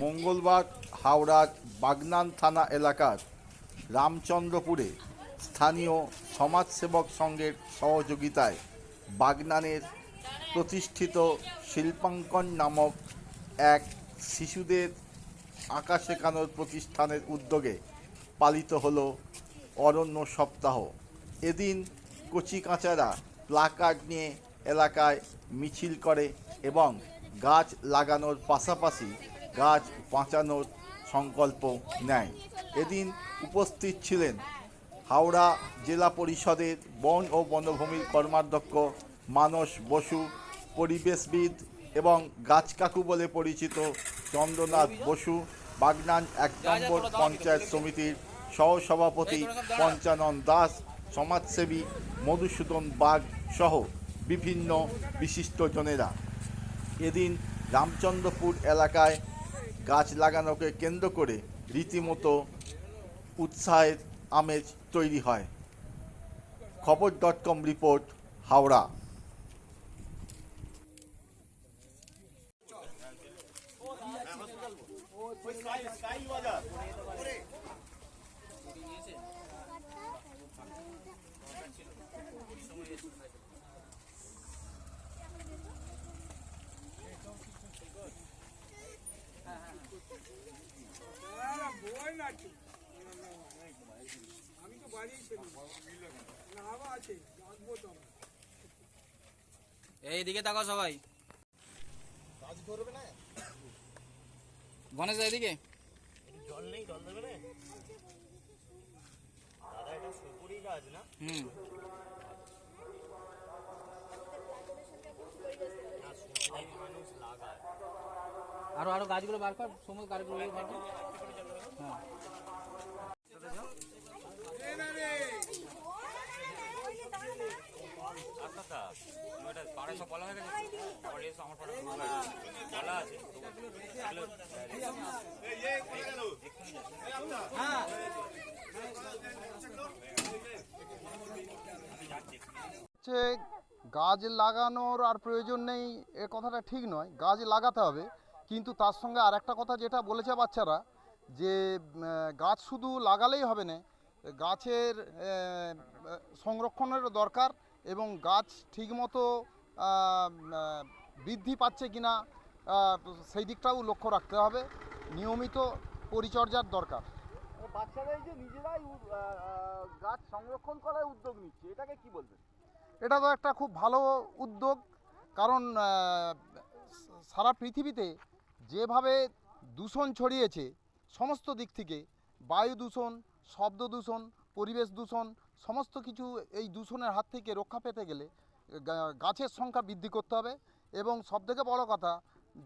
মঙ্গলবার হাওড়ার বাগনান থানা এলাকার রামচন্দ্রপুরে স্থানীয় সমাজসেবক সংঘের সহযোগিতায় বাগনানের প্রতিষ্ঠিত শিল্পাঙ্কন নামক এক শিশুদের আঁকা শেখানোর প্রতিষ্ঠানের উদ্যোগে পালিত হলো অরণ্য সপ্তাহ। এদিন কচিকাঁচারা প্লাকার্ড নিয়ে এলাকায় মিছিল করে এবং গাছ লাগানোর পাশাপাশি গাছ বাঁচানোর সংকল্প নেয়। এদিন উপস্থিত ছিলেন হাওড়া জেলা পরিষদের বন ও বনভূমির কর্মাধ্যক্ষ মানস বসু, পরিবেশবিদ এবং গাছ কাকু বলে পরিচিত চন্দ্রনাথ বসু, বাগনান এক নম্বর পঞ্চায়েত সমিতির সহসভাপতি পঞ্চানন দাস, সমাজসেবী মধুসূদন বাগ সহ বিভিন্ন বিশিষ্টজনেরা এদিন রামচন্দ্রপুর এলাকায় গাছ লাগানোকে কেন্দ্র করে রীতিমতো উৎসাহের আমেজ তৈরি হয়। খবর ডট কম রিপোর্ট, হাওড়া। ওই ছিলাম না হাওয়া আছে আসব তো আমরা। এইদিকে তাকাও সবাই। গণেশ এদিকে? জল নেই জল দেবে না দাদা এটা না হুম। না আরও আরও গাছগুলো বার কর, সময় গাছগুলো হ্যাঁ। হচ্ছে গাছ লাগানোর আর প্রয়োজন নেই এ কথাটা ঠিক নয়। গাছ লাগাতে হবে কিন্তু তার সঙ্গে আর একটা কথা যেটা বলেছে বাচ্চারা যে গাছ শুধু লাগালেই হবে না গাছের আহ, সংরক্ষণেরও দরকার এবং গাছ ঠিকমতো বৃদ্ধি পাচ্ছে কিনা আহ, সেই দিকটাও লক্ষ্য রাখতে হবে। নিয়মিত পরিচর্যার দরকার। বাচ্চারাই যে নিজেরাই গাছ সংরক্ষণ করার উদ্যোগ নিচ্ছে এটাকে কি বলবেন? এটা তো একটা খুব ভালো উদ্যোগ কারণ সারা পৃথিবীতে যেভাবে দূষণ ছড়িয়েছে সমস্ত দিক থেকে বায়ু দূষণ শব্দ দূষণ পরিবেশ দূষণ সমস্ত কিছু এই দূষণের হাত থেকে রক্ষা পেতে গেলে গাছের সংখ্যা বৃদ্ধি করতে হবে এবং সবথেকে বড় কথা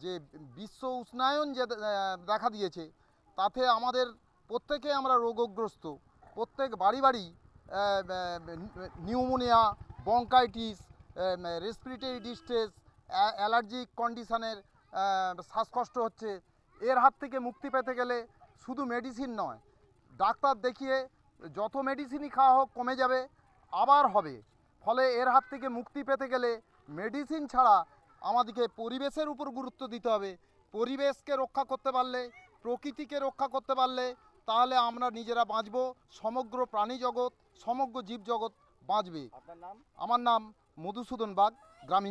যে বিশ্ব উষ্ণায়ন যে দেখা দিয়েছে, তাতে আমাদের প্রত্যেকে আমরা রোগগ্রস্ত। প্রত্যেক বাড়ি বাড়ি pneumonia bronchitis respiratory distress allergic কন্ডিশনের শ্বাসকষ্ট হচ্ছে। এর হাত থেকে মুক্তি পেতে গেলে শুধু মেডিসিন নয়, ডাক্তার দেখিয়ে যত মেডিসিনই খাওয়া হোক কমে যাবে, আবার হবে। ফলে এর হাত থেকে মুক্তি পেতে গেলে মেডিসিন ছাড়া আমাদেরকে পরিবেশের উপর গুরুত্ব দিতে হবে। পরিবেশকে রক্ষা করতে পারলে প্রকৃতিকে রক্ষা করতে পারলে তাহলে আমরা নিজেরা বাঁচব সমগ্র প্রাণী জগৎ সমগ্র জীবজগৎ বাঁচবে। আমার নাম মধুসূদন বাগ গ্রামীণ